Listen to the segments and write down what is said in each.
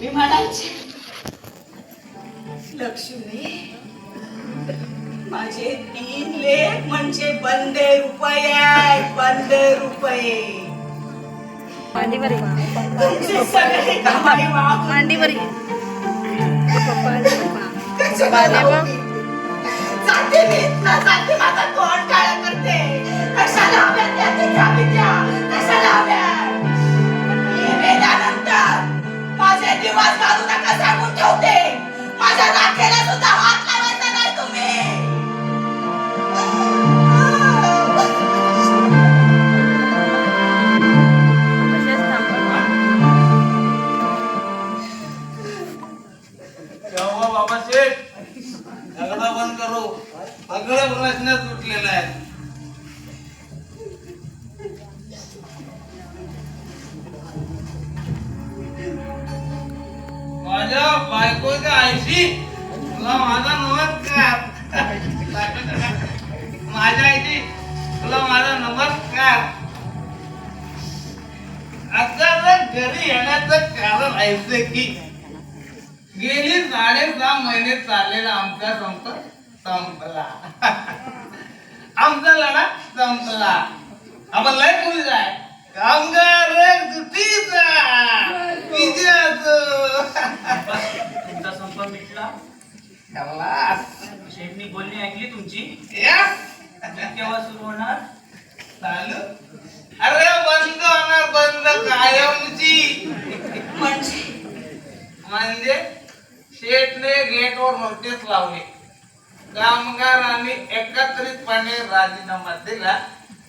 तुम्ही म्हणायचे लक्ष्मी माझे तीन लेख म्हणजे बंदे रुपये बंदे रुपये. मांडीवर सगळी कमाई मांडीवर? जाते मी? जाते माझा तोंड दगडा बंद करू. सगळे प्रश्न सुटलेले आहेत माझ्या बायकोच्या आईशी तुला माझा नमस्कार. माझ्या आईशी तुला माझा नमस्कार. आता घरी येण्याचं कारण ऐसे की गेली साडेसहा महिने चाललेला आमचा संप संपला. आमचा लढा संपला. आपण लय मुली जाय. कामगार सुट्टीचा विजयाचं. तुमचा संप मिटला खलास. शेठनी बोलणी ऐकली तुमची या. मीटिंग केव्हा सुरू होणार चालू अरे बंद होणार बंद कायमची म्हणजे म्हणजे शेठने गेटवर नोटीस लावली कामगारांनी एकत्रितपणे राजीनामा दिला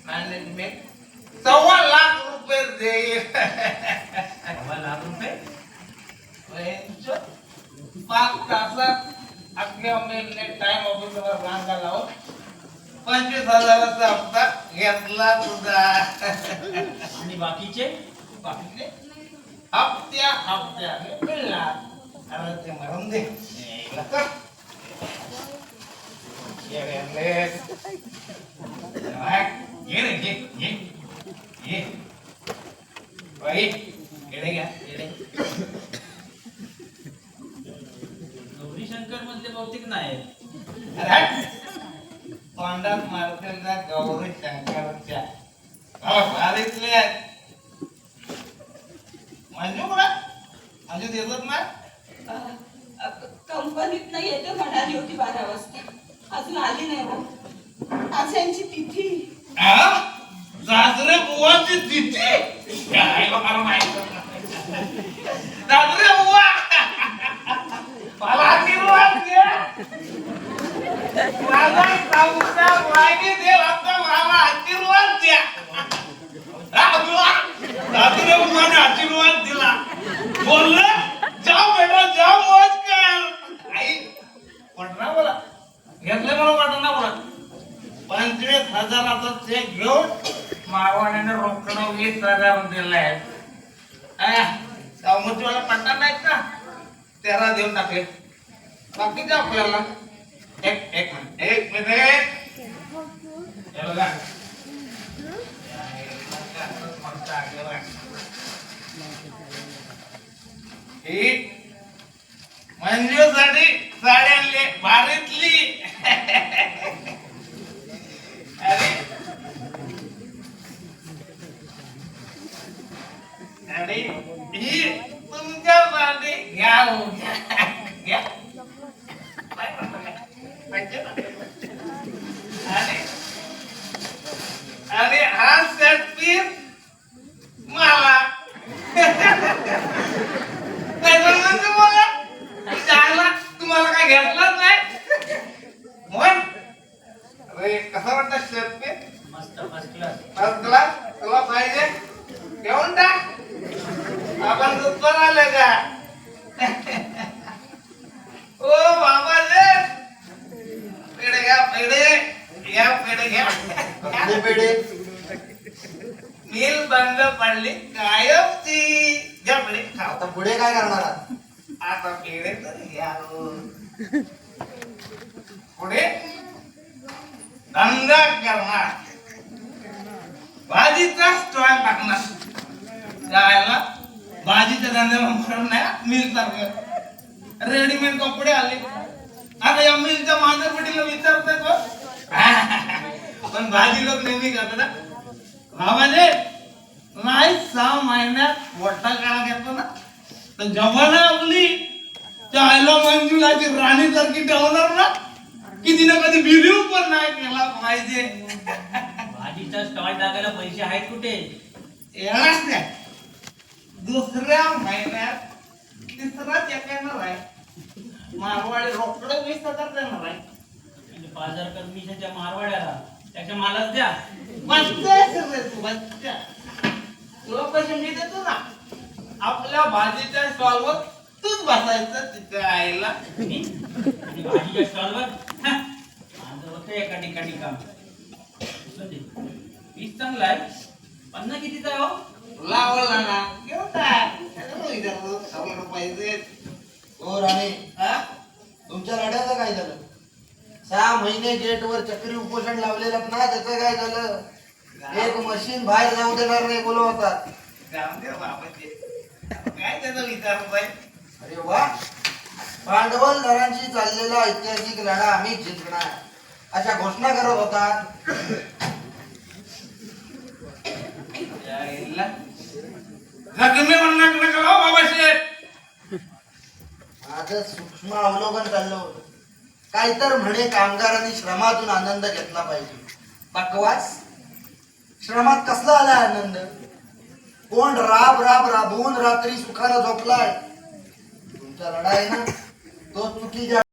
मॅनेजमेंट सव्वा लाख रुपये देईल. सव्वा लाख रुपये? पाच तासात मेलने टाइम रांगा लावून पंचवीस हजाराचा हप्ता घेतला सुद्धा आणि बाकीचे? बाकीचे? हप्त्या हप्त्याने मिळणार. अरे ते मरून दे. गौरीशंकर मधले बहुतेक नाही. तोंडात मारतेला गौरी शंकरच्या अहो, भारीतले आहेत मंजू कुठं मंजू देतात ना कंपनीत नाही येते म्हणाली होती बारा वाजता. अजून आली नाही ना आज यांची तिथी. हा? बुवाची तिथी? काय बा मला माहीत नाही. सासरे बुवा मला आशीर्वाद द्या माझा संसार वाईने देव आता मला आशीर्वाद द्या हा, बुवा. सासरे बुवाने आशीर्वाद दिला बोललं जाऊ बेटा जाऊ मौज कर आई पटना बोला घेतले मला पटना बोला पंचवीस हजाराचा चेक घेऊन मावाण्याने रोकडं वीस हजार दिलाय. समुद्रवाला पट्टा नाही का? तेरा देऊन टाकले. बाकीचे आपल्याला. एक एक मिनिट एक मिनिट. हे बघा. मंजूसाठी साडी आणली. भारीत अरे अरे ही तुमच्यासाठी घ्या हो, आणि हा सेट मला तुम्हाला चांगला तुम्हाला काय घेतलाच नाही म्हण अरे कसा वाटत शर्ट पीस मस्त फर्स्ट क्लास फर्स्ट क्लास तुला पाहिजे. घेऊन टाक. आपण दुपार आलं का ओ बाबा रे पेढे घ्या पेढे घ्या पेढे घ्या पेढे नील बंद पडली घ्या पेढे खाऊ आता पुढे काय करणार? आता पेढे तर घ्या. पुढे धंदा करणार भाजीचा स्टॉल टाकणार जायला भाजीचा धंद्याला मरण नाही मिल रेडीमेड कपडे आले आता या मिलच्या माझ्यापटीला विचारताय तो भाजी लोक नेहमी करतात ना बाबाने नाही सहा महिन्यात मोठा काळा घेतो ना? तर जवाना आपली. त्या आयला मंजुलाची राणी सारखी ठेवणार ना? की तिने कधी बिलीव पण नाही केला पाहिजे. भाजीचा स्टॉल टाकायला पैसे आहेत कुठे? येणार नाही. दुसऱ्या महिन्यात तिसरा चेक येणार आहे. मारवाडी रोकडे वीस हजार देणार आहे. म्हणजे पाच हजार कमिशनच्या मारवाड्याला. त्याच्या मालाच द्या. तुला पैसे मी देतो ना. आपल्या भाजीच्या स्टॉलवर तूच बसायचं तिथे आईला? आणि भाजीच्या स्टॉलवर माझं होतं एका ठिकाणी काम. पीस चांगला आहे. पन्ना कितीचा आहे हो? लावला ना. घेऊन टाक. विचारतो, आहेत. हो राणे. महिने गेटवर चक्री उपोषण लावलेलं ना त्याचं काय झालं? एक मशीन बाहेर जाऊ देणार नाही बोलवतात. काय त्याचा विचार अरे वा. भांडवलदारांशी चाललेला ऐतिहासिक लढा आम्ही जिंकणार. अशा घोषणा करत यायला. जखमी म्हणणार नका हो माझं सूक्ष्म अवलोकन चाललं होतं. काय तर म्हणे कामगारांनी श्रमातून आनंद घेतला पाहिजे. बकवास? श्रमात कसला आला आनंद? कोण राब राब राबवून रात्री सुखाला झोपलाय? तुमचा लढा आहे ना? तो चुकी